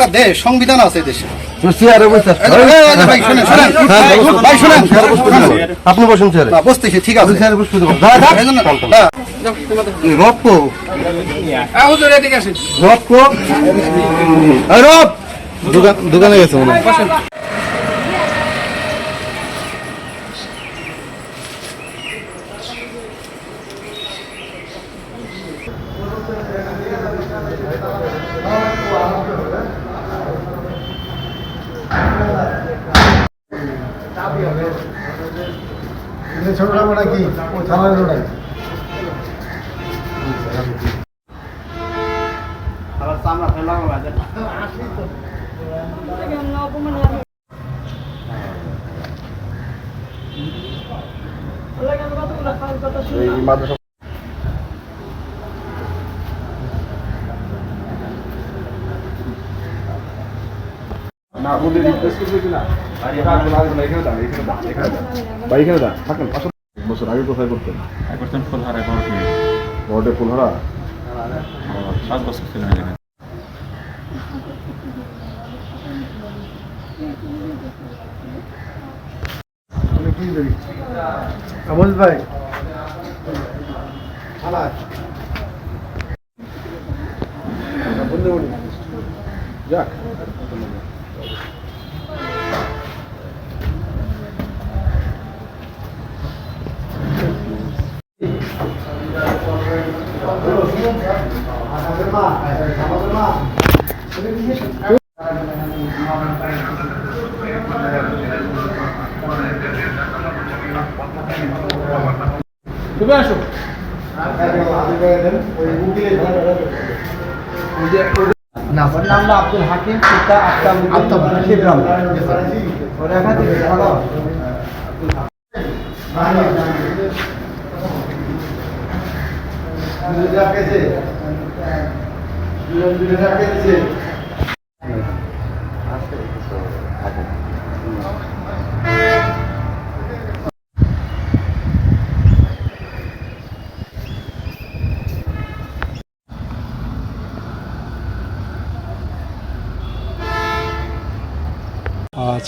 একটা দেশ সংবিধান আছে দেশে। চেয়ারে বসে এই, এই, এই, ভাই, শোনেন, শোনেন। ভাই, শোনেন, শোনেন। আপনি বসুন। আছে। চেয়ারে বসতে দেবো দাদা এই জন্য- না, রক্ত আহ, হুজুর, এদিকে আসেন। রক্ত এই রব দোকান দোকানে গেছে মনে হয় ছোটটা মোটা কি ওই থানার ওটাই বছর আগে কোথায় করতেন? করতেন ফুলহারা গড়ে ঘরটে ফুলহারা? সাত বছর ছিলেন এখানে। আমল ভাই। যাক। নামের নাম হলো আব্দুল হাকিম পিতা আফতাব আফতাব শিবরাম ওর একাধিক ভালো আহ,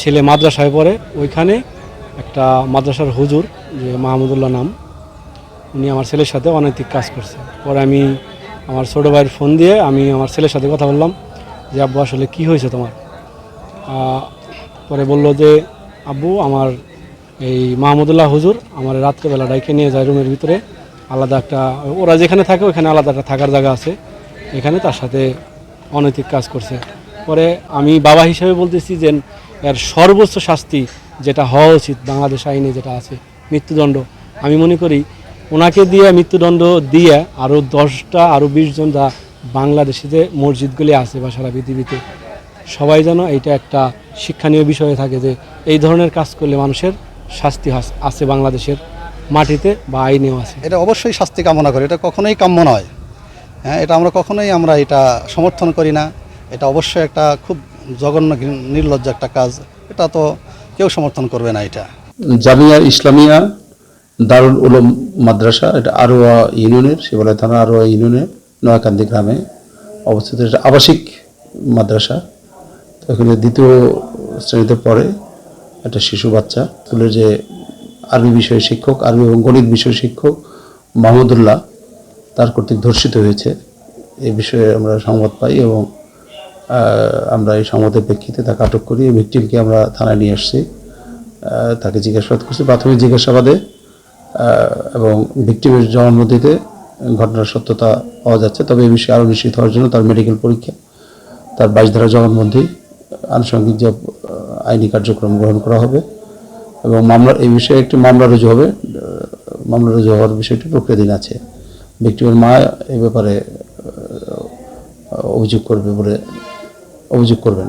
ছেলে মাদ্রাসায় পড়ে। ওইখানে একটা মাদ্রাসার হুজুর, যে মাহমুদুল্লাহ নাম, উনি আমার ছেলের সাথে অনৈতিক কাজ করছে। পরে আমি আমার ছোটো ভাইয়ের ফোন দিয়ে আমি আমার ছেলের সাথে কথা বললাম যে, আব্বু, আসলে কি হয়েছে তোমার? পরে বলল যে, আব্বু, আমার এই মাহমুদুল্লাহ হুজুর আমার রাত্রেবেলা ডাইকে নিয়ে যায় রুমের ভিতরে। আলাদা একটা, ওরা যেখানে থাকে ওখানে আলাদা একটা থাকার জায়গা আছে। এখানে তার সাথে অনৈতিক কাজ করছে। পরে আমি বাবা হিসেবে বলতেছি যে, এর সর্বোচ্চ শাস্তি যেটা হওয়া উচিত বাংলাদেশ আইনে যেটা আছে, মৃত্যুদণ্ড। আমি মনে করি ওনাকে দিয়ে মৃত্যুদণ্ড দিয়ে আরও দশটা আরও বিশ জন যা বাংলাদেশে যে মসজিদগুলি আছে বা সারা পৃথিবীতে সবাই যেন এটা একটা শিক্ষণীয় বিষয়ে থাকে যে এই ধরনের কাজ করলে মানুষের শাস্তি আছে বাংলাদেশের মাটিতে বা আইনেও আছে। এটা অবশ্যই শাস্তি কামনা করি এটা কখনোই কাম্য নয়। হ্যাঁ এটা আমরা কখনোই আমরা এটা সমর্থন করি না। এটা অবশ্যই একটা খুব জঘন্য নির্লজ্জ একটা কাজ। এটা তো কেউ সমর্থন করবে না এটা। জামিয়া ইসলামিয়া দারুল উলুম মাদ্রাসা, এটা আরোয়া ইউনিয়নের শিবালয় থানা আরোয়া ইউনিয়নের, নয়াকান্দি গ্রামে অবস্থিত। এটা আবাসিক মাদ্রাসা। এখানে দ্বিতীয় শ্রেণীতে পড়ে একটা শিশু বাচ্চা স্কুলের যে আরবি বিষয়ের শিক্ষক, আরবি এবং গণিত বিষয়ের শিক্ষক মাহমুদুল্লাহ, তার কর্তৃক ধর্ষিত হয়েছে। এই বিষয়ে আমরা সংবাদ পাই এবং আমরা এই সংবাদের প্রেক্ষিতে তাকে আটক করি। এই ভিকটিমকে আমরা থানায় নিয়ে আসছি। তাকে জিজ্ঞাসাবাদ করছি। প্রাথমিক জিজ্ঞাসাবাদে এবং ভিকটিমের জবানবন্দিতে ঘটনার সত্যতা পাওয়া যাচ্ছে। তবে এই বিষয়ে আরও নিশ্চিত হওয়ার জন্য তার মেডিকেল পরীক্ষা, তার বাইশ ধারা জবানবন্দি আনুষঙ্গিক যে আইনি কার্যক্রম গ্রহণ করা হবে এবং মামলা এই বিষয়ে একটি মামলা রুজু হবে। মামলা রুজু হওয়ার বিষয়টি প্রক্রিয়াধীন আছে। ভিক্টিমের মা এ ব্যাপারে অভিযোগ করবে বলে অভিযোগ করবেন।